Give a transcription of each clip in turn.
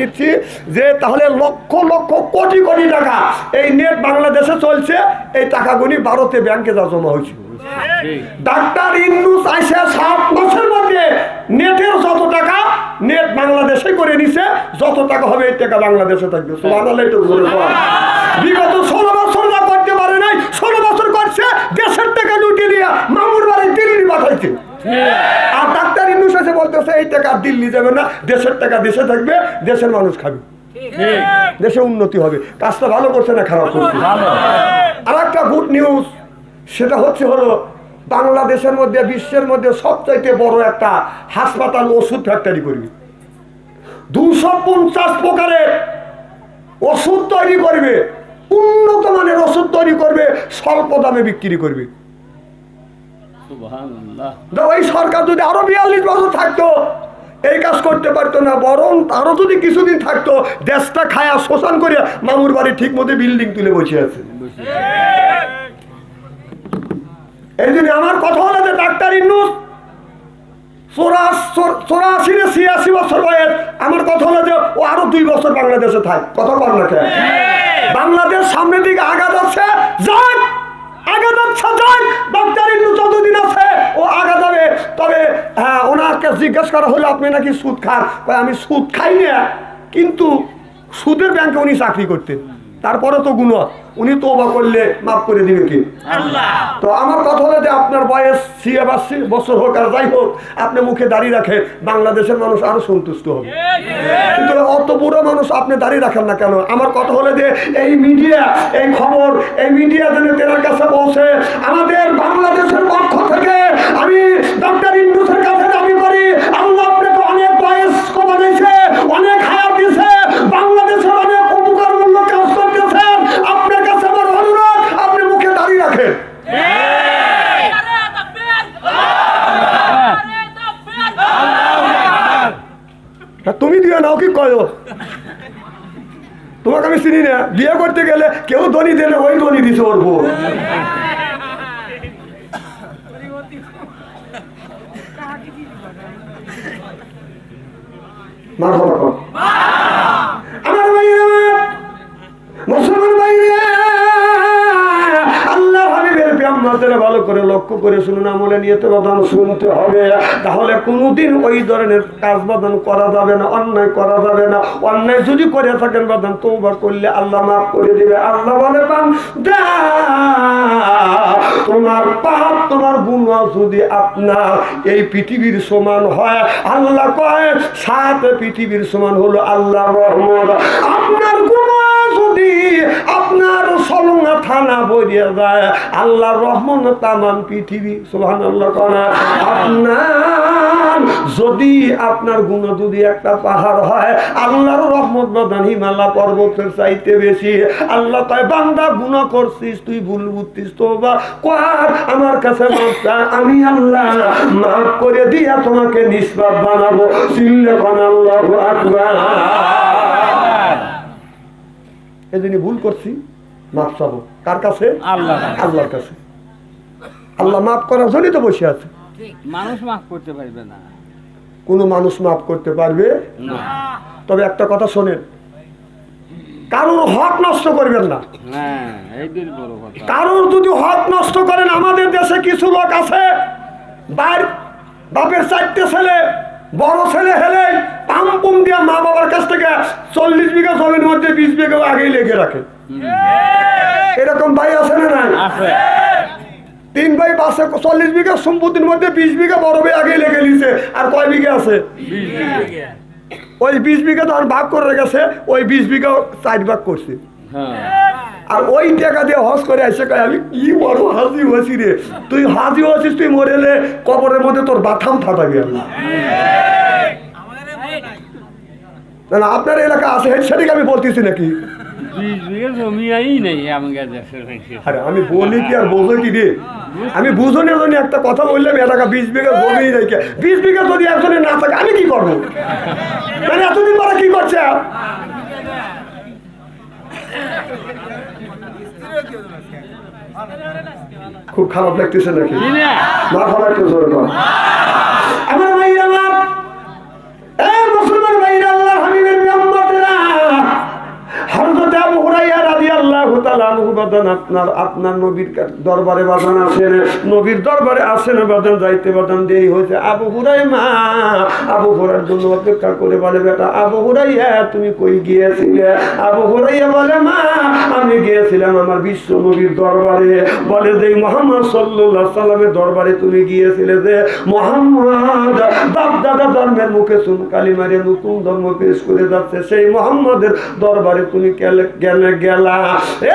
দিচ্ছি যে তাহলে লক্ষ লক্ষ কোটি কোটি টাকা এই নেট বাংলাদেশে চলছে। এই টাকাগুলি ভারতে ব্যাংকে যা জমা হয়েছে। ডাক্তার ইন্নুস আইসে সাত মাসের মধ্যে নেটের যত টাকা নেট বাংলাদেশে করে নিছে, যত টাকা হবে এই টাকা বাংলাদেশে থাকবে। বিগত ষোলো বছর না করতে পারে নাই, ষোলো বছর করছে, দেশের টাকা লুটিয়ে দিয়া মামুর বাড়ি দিল্লি পাঠাইছে। আর ডাক্তার ইন্নুস এসে বলতেছে এই টাকা দিল্লি যাবে না দেশের টাকা দেশে থাকবে দেশের মানুষ খাবে। দেশে উন্নতি হবে। কাজটা ভালো করছে না খারাপ করছে। আর একটা গুড নিউজ সেটা হচ্ছে হলো বাংলাদেশের মধ্যে বিশ্বের মধ্যে সবচাইতে বড় একটা হাসপাতাল ওষুধ ফ্যাক্টরি করবে। দুশো পঞ্চাশ প্রকারের ওষুধ তৈরি করবে। উন্নত মানের ওষুধ তৈরি করবে স্বল্প দামে বিক্রি করবে। ওই সরকার যদি আরও বিয়াল্লিশ বছর থাকতো এই কাজ করতে পারতো না বরং আরও যদি কিছুদিন থাকতো দেশটা খায়া শোষণ করে মামুর বাড়ি ঠিক মতো বিল্ডিং তুলে বসে আছে। এই জন্য আমার কথা হলো যে ডাক্তার ইন্নুস চৌরাশি না ছিয়াশি বছর বয়স আমার কথা হলো যে ও আরও দুই বছর বাংলাদেশে থাক। কথা বল না কেন? বাংলাদেশ সামনের দিকে আঘাত আছে যাক! যতদিন আছে। ও আগা যাবে তবে হ্যাঁ ওনাকে জিজ্ঞেস করা হলো, আপনি নাকি সুদ আমি সুদ খাই না। কিন্তু উনি চাকরি করতেন। তারপরে তো গুণ উনি তো অবাক করলে মাফ করে দিবে কি? তো আমার কথা হলো যে আপনার বয়স ছিয়াশি বছর হোক আর যাই হোক আপনি মুখে দাঁড়িয়ে রাখেন বাংলাদেশের মানুষ আরও সন্তুষ্ট হবে। কিন্তু অত বুড়ো মানুষ আপনি দাঁড়িয়ে রাখেন না কেন? আমার কথা হলো যে এই মিডিয়া এই খবর এই মিডিয়া যেন তেনার কাছে পৌঁছে আমাদের বাংলাদেশের পক্ষ থেকে আমি ডক্টর ইন্ডুসের কাছে দাবি করি আল্লাহ আপনাকে অনেক বয়স কমাইছে অনেক হায়াত দিছে বাংলাদেশের অনেক উপকারমূলক কাজ করতেছেন আপনার কাছে আমার অনুরোধ আপনি মুখে দাঁড়িয়ে রাখেন তা তুমি দিও নাও কি কয় তোমাকে আমি চিনি না। বিয়ে করতে গেলে কেউ ধনী দিলে ওই ধনী দিছে ওর বউ। মারহাবা হাবিবের ভালো করে লক্ষ্য করে শুনুন, আমলে নিয়ে তো বাদান শুনতে হবে। তাহলে কোনোদিন ওই ধরনের কাজ বাদান করা যাবে না, অন্যায় করা যাবে না। অন্যায় যদি করে থাকেন বাদান তোবা করলে আল্লাহ মাফ করে দিবে। আল্লাহ বলে পান তোমার পাপ, তোমার গুণা যদি আপনার এই পৃথিবীর সমান হয়, আল্লাহ কয়, সাত পৃথিবীর সমান হলো আল্লাহ রহমত। আপনার বইয়ে যায়। আল্লাহর রহমত তামাম পৃথিবী সুহান আল্লাহ কনা আপনার যদি আপনার গুণ যদি একটা পাহাড় হয় আল্লাহর রহমত বাদান হিমালয় পর্বতের চাইতে বেশি। আল্লাহ তাই বান্দা গুণ করছিস তুই ভুল বুঝছিস তো বা কর আমার কাছে আমি আল্লাহ মাফ করে দিয়া তোমাকে নিষ্পাপ বানাবো। চিল্লে কন আল্লাহ আকবার। এই জন্য ভুল করছি। চাবো। কার কাছে? আল্লাহ আল্লাহর কাছে। আল্লাহ মাফ করার জন্যই তো বসে আছে। মানুষ মাফ করতে পারবে না। কোনো মানুষ মাফ করতে পারবে না। তবে একটা কথা শোনেন কারোর হক নষ্ট করবেন না। হ্যাঁ কারোর যদি হক নষ্ট করেন আমাদের দেশে কিছু লোক আছে বাইর বাপের চারটে ছেলে বড় ছেলে হেলে পাম পুম দিয়া মা বাবার কাছ থেকে চল্লিশ বিঘা জমির মধ্যে বিশ বিঘা আগেই লেগে রাখে। এরকম ভাই আছে না নাই? তিন ভাই বাসে চল্লিশ বিঘা সম্পত্তির মধ্যে বিশ বিঘা বড় ভাই আগে লেগে নিছে। আর কয় বিঘা আছে? ওই বিশ বিঘা তো আর ভাগ করে রেখেছে ওই বিশ বিঘা চার ভাগ করছে। হ্যাঁ। আর ওই টাকা দিয়ে হজ করে আসে কয় আমি কি বড় হাজি হয়েছি রে? তুই হাজি হয়েছিস তুই মরেলে কবরের মধ্যে তোর বাথাম ফাটাবি আমি না না আপনার এলাকা আছে সেটাকে আমি বলতেছি নাকি? নেই। আরে আমি বলি কি আর বোঝো কি রে? আমি জন্য একটা কথা বললাম এলাকা বিশ বিঘা জমি রেখে বিশ বিঘা যদি একজনের না থাকে আমি কি করব? মানে এতদিন পরে কি করছে? খুব খারাপ লাগতেছে নাকি? না? আমার ভাই বাদান আপনার আপনার নবীর দরবারে বাদান নবীর দরবারে বাদান যাইতে বাদান হয়েছে। আবু হুরাই মা আবু হুরার জন্য অপেক্ষা করে বলে, বেটা, আবু হুরাইয়া, তুমি কই গিয়েছিলে? আবু হুরাইয়া বলে, মা, আমি গিয়েছিলাম আমার বিশ্ব নবীর দরবারে। বলে যে মোহাম্মদ সাল্লাল্লাহু সাল্লামের দরবারে তুমি গিয়েছিলে যে, মোহাম্মদ দাদা ধর্মের মুখে শুন কালিমারে নতুন ধর্ম পেশ করে যাচ্ছে। সেই মোহাম্মদের দরবারে তুমি গেলে গেলে এ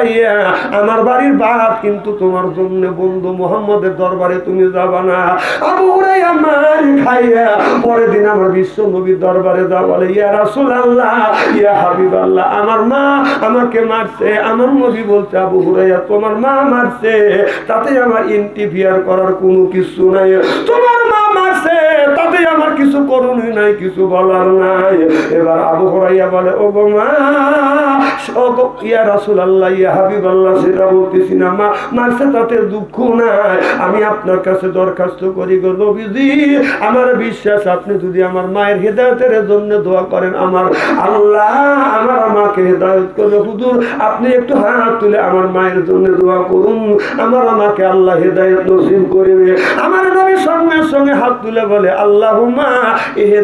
হুরাইয়া আমার বাড়ির বাপ কিন্তু তোমার জন্য বন্ধু মোহাম্মদের দরবারে তুমি যাবা না। আবু হুরাইয়া মার খাইয়া, পরের দিন আমার বিশ্ব নবীর দরবারে যা বলে ইয়া রাসূল আল্লাহ ইয়া হাবিব আল্লাহ আমার মা আমাকে মারছে। আমার নবী বলছে, আবু হুরাইয়া তোমার মা মারছে। তাতে আমার ইন্টিফিয়ার করার কোনো কিছু নাই। তোমার তাতে আমার কিছু করণীয় নাই, কিছু বলার নাই। এবার আবু হুরাইয়া বলে, ও গো মা ও ইয়া রাসূল আল্লাহ ইয়া হাবিব আল্লাহ সেটা বলতেছি না, মা মারছে তাতে দুঃখ নাই। আমি আপনার কাছে দরখাস্ত করি গো নবীজি। আমার বিশ্বাস, আপনি যদি আমার মায়ের হেদায়তের জন্য দোয়া করেন, আমার আল্লাহ আমার আমাকে হেদায়ত করবে। হুজুর, আপনি একটু হাত তুলে আমার মায়ের জন্য দোয়া করুন। আমার আমাকে আল্লাহ হেদায়ত নসিব করবে। আমার নবী সঙ্গে সঙ্গে হাত তুলে বলে, আল্লাহ মা এহে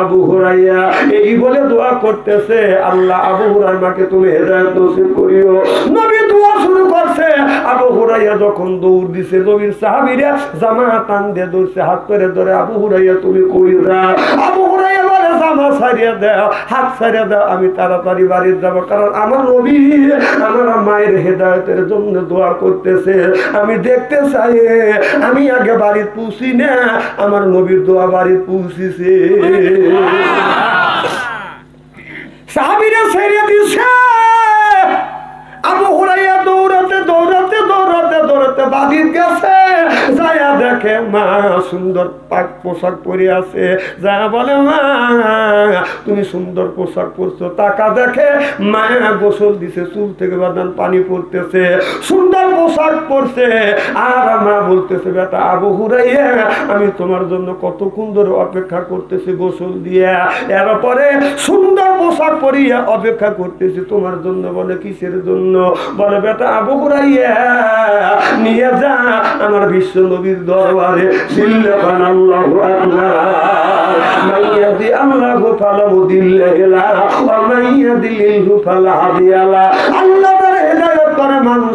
আবু হুরাইয়া এই বলে দোয়া করতেছে আল্লাহ আবু হুরাই মাকে তুমি হেদায়ত নসিব করিও। নবী দোয়া শুরু করছে। আবু হুরাইয়া যখন দৌড় দিছে, নবীর সাহাবীরা জামা টান দিয়ে দৌড়ছে, হাত করে ধরে, আবু হুরাইয়া তুমি কই যা আবু হুরাইয়া বলে জামা ছাড়িয়ে দাও, হাত ছাড়িয়ে দাও, আমি তাড়াতাড়ি বাড়ি যাব। কারণ আমার নবী আমার মায়ের হেদায়তের জন্য দোয়া করতেছে। আমি দেখতে চাই, আমি আগে বাড়ি পৌঁছি না, আমার নবীর দোয়া বাড়ি পৌঁছিছে। সাহাবিরা ছেড়ে দিছে আবু হুরাইয়া দৌড়াতে দৌড়াতে দৌড়াতে দৌড়াতে বাদির গেছে। যায়া দেখে মা, সুন্দর পাক পোশাক পরে আছে। যা বলে, মা, তুমি সুন্দর পোশাক পরছো। টাকা দেখে মা গোসল দিছে, চুল থেকে বাদান পানি পড়তেছে। সুন্দর পোশাক পরছে। আর মা বলতেছে, বেটা আবু হুরাইয়া আমি তোমার জন্য কতক্ষণ ধরে অপেক্ষা করতেছি গোসল দিয়া। এরপরে সুন্দর পোশাক পরিয়া অপেক্ষা করতেছি তোমার জন্য বলে, কিসের জন্য? বলে, বেটা আবু হুরাইয়া নিয়ে যা, আমার বিশ্ব নবীর দরবারে সিল্লাফান আল্লাহ। মাইয়াদি আল্লাহ গোফাল মুদিল্লা ওয়া মাইয়াদি লিল ফালা হাদিয়ালা আল্লাহ হেদায়েত করে মানুষ।